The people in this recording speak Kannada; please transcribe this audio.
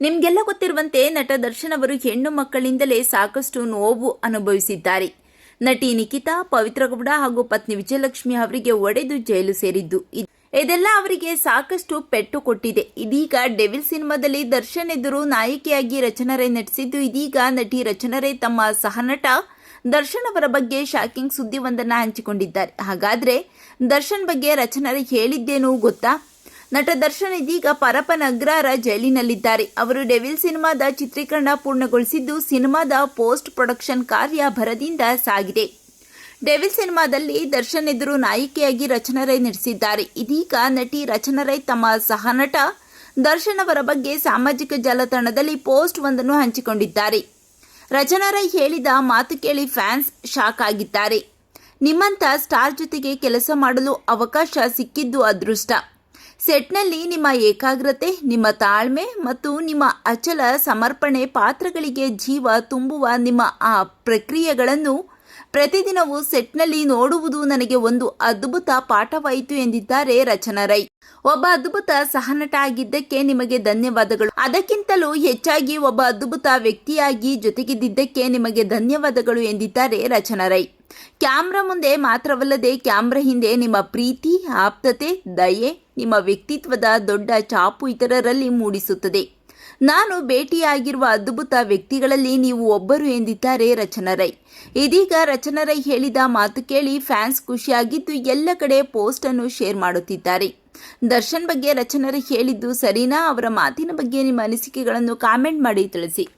ನಿಮ್ಗೆಲ್ಲ ಗೊತ್ತಿರುವಂತೆ ನಟ ದರ್ಶನ್ ಅವರು ಹೆಣ್ಣು ಮಕ್ಕಳಿಂದಲೇ ಸಾಕಷ್ಟು ನೋವು ಅನುಭವಿಸಿದ್ದಾರೆ. ನಟಿ ನಿಖಿತಾ ಪವಿತ್ರ ಗೌಡ ಹಾಗೂ ಪತ್ನಿ ವಿಜಯಲಕ್ಷ್ಮಿ ಅವರಿಗೆ ಒಡೆದು ಜೈಲು ಸೇರಿದ್ದು ಇದ್- ಇದೆಲ್ಲ ಅವರಿಗೆ ಸಾಕಷ್ಟು ಪೆಟ್ಟು ಕೊಟ್ಟಿದೆ. ಇದೀಗ ಡೆವಿಲ್ ಸಿನಿಮಾದಲ್ಲಿ ದರ್ಶನ್ ಎದುರು ನಾಯಕಿಯಾಗಿ ರಚನರೇ ನಟಿಸಿದ್ದು ಇದೀಗ ನಟಿ ರಚನರೇ ತಮ್ಮ ಸಹನಟ ದರ್ಶನ್ ಅವರ ಬಗ್ಗೆ ಶಾಕಿಂಗ್ ಸುದ್ದಿವೊಂದನ್ನು ಹಂಚಿಕೊಂಡಿದ್ದಾರೆ. ಹಾಗಾದ್ರೆ ದರ್ಶನ್ ಬಗ್ಗೆ ರಚನರೇ ಹೇಳಿದ್ದೇನು ಗೊತ್ತಾ? ನಟ ದರ್ಶನ್ ಇದೀಗ ಪರಪನ ಅಗ್ರಾರ ಜೈಲಿನಲ್ಲಿದ್ದಾರೆ. ಅವರು ಡೆವಿಲ್ ಸಿನಿಮಾದ ಚಿತ್ರೀಕರಣ ಪೂರ್ಣಗೊಳಿಸಿದ್ದು, ಸಿನಿಮಾದ ಪೋಸ್ಟ್ ಪ್ರೊಡಕ್ಷನ್ ಕಾರ್ಯ ಭರದಿಂದ ಸಾಗಿದೆ. ಡೆವಿಲ್ ಸಿನಿಮಾದಲ್ಲಿ ದರ್ಶನ್ ಎದುರು ನಾಯಕಿಯಾಗಿ ರಚನಾ ರೈ ನಡೆಸಿದ್ದಾರೆ ಇದೀಗ ನಟಿ ರಚನಾ ರೈ ತಮ್ಮ ಸಹನಟ ದರ್ಶನ್ ಅವರ ಬಗ್ಗೆ ಸಾಮಾಜಿಕ ಜಾಲತಾಣದಲ್ಲಿ ಪೋಸ್ಟ್ ಒಂದನ್ನು ಹಂಚಿಕೊಂಡಿದ್ದಾರೆ. ರಚನಾ ರೈ ಹೇಳಿದ ಮಾತು ಕೇಳಿ ಫ್ಯಾನ್ಸ್ ಶಾಕ್ ಆಗಿದ್ದಾರೆ. ನಿಮ್ಮಂಥ ಸ್ಟಾರ್ ಜೊತೆಗೆ ಕೆಲಸ ಮಾಡಲು ಅವಕಾಶ ಸಿಕ್ಕಿದ್ದು ಅದೃಷ್ಟ. ಸೆಟ್ನಲ್ಲಿ ನಿಮ್ಮ ಏಕಾಗ್ರತೆ, ನಿಮ್ಮ ತಾಳ್ಮೆ ಮತ್ತು ನಿಮ್ಮ ಅಚಲ ಸಮರ್ಪಣೆ ಪಾತ್ರಗಳಿಗೆ ಜೀವ ತುಂಬುವ ನಿಮ್ಮ ಆ ಪ್ರಕ್ರಿಯೆಗಳನ್ನು ಪ್ರತಿದಿನವೂ ಸೆಟ್ನಲ್ಲಿ ನೋಡುವುದು ನನಗೆ ಒಂದು ಅದ್ಭುತ ಪಾಠವಾಯಿತು ಎಂದಿದ್ದಾರೆ ರಚನಾ ರೈ. ಒಬ್ಬ ಅದ್ಭುತ ಸಹನಟ ಆಗಿದ್ದಕ್ಕೆ ನಿಮಗೆ ಧನ್ಯವಾದಗಳು. ಅದಕ್ಕಿಂತಲೂ ಹೆಚ್ಚಾಗಿ ಒಬ್ಬ ಅದ್ಭುತ ವ್ಯಕ್ತಿಯಾಗಿ ಜೊತೆಗಿದ್ದಕ್ಕೆ ನಿಮಗೆ ಧನ್ಯವಾದಗಳು ಎಂದಿದ್ದಾರೆ ರಚನಾ ರೈ. ಕ್ಯಾಮ್ರಾ ಮುಂದೆ ಮಾತ್ರವಲ್ಲದೆ ಕ್ಯಾಮ್ರಾ ಹಿಂದೆ ನಿಮ್ಮ ಪ್ರೀತಿ, ಆಪ್ತತೆ, ದಯೆ ನಿಮ್ಮ ವ್ಯಕ್ತಿತ್ವದ ದೊಡ್ಡ ಚಾಪು ಇತರರಲ್ಲಿ ಮೂಡಿಸುತ್ತದೆ. ನಾನು ಭೇಟಿಯಾಗಿರುವ ಅದ್ಭುತ ವ್ಯಕ್ತಿಗಳಲ್ಲಿ ನೀವು ಒಬ್ಬರು ಎಂದಿದ್ದಾರೆ ರಚನಾ ರೈ ಇದೀಗ ರಚನಾ ರೈ ಹೇಳಿದ ಮಾತು ಕೇಳಿ ಫ್ಯಾನ್ಸ್ ಖುಷಿಯಾಗಿದ್ದು ಎಲ್ಲ ಕಡೆ ಪೋಸ್ಟ್ ಅನ್ನು ಶೇರ್ ಮಾಡುತ್ತಿದ್ದಾರೆ. ದರ್ಶನ್ ಬಗ್ಗೆ ರಚನಾ ರೈ ಹೇಳಿದ್ದು ಸರಿನಾ? ಅವರ ಮಾತಿನ ಬಗ್ಗೆ ನಿಮ್ಮ ಅನಿಸಿಕೆಗಳನ್ನು ಕಾಮೆಂಟ್ ಮಾಡಿ ತಿಳಿಸಿ.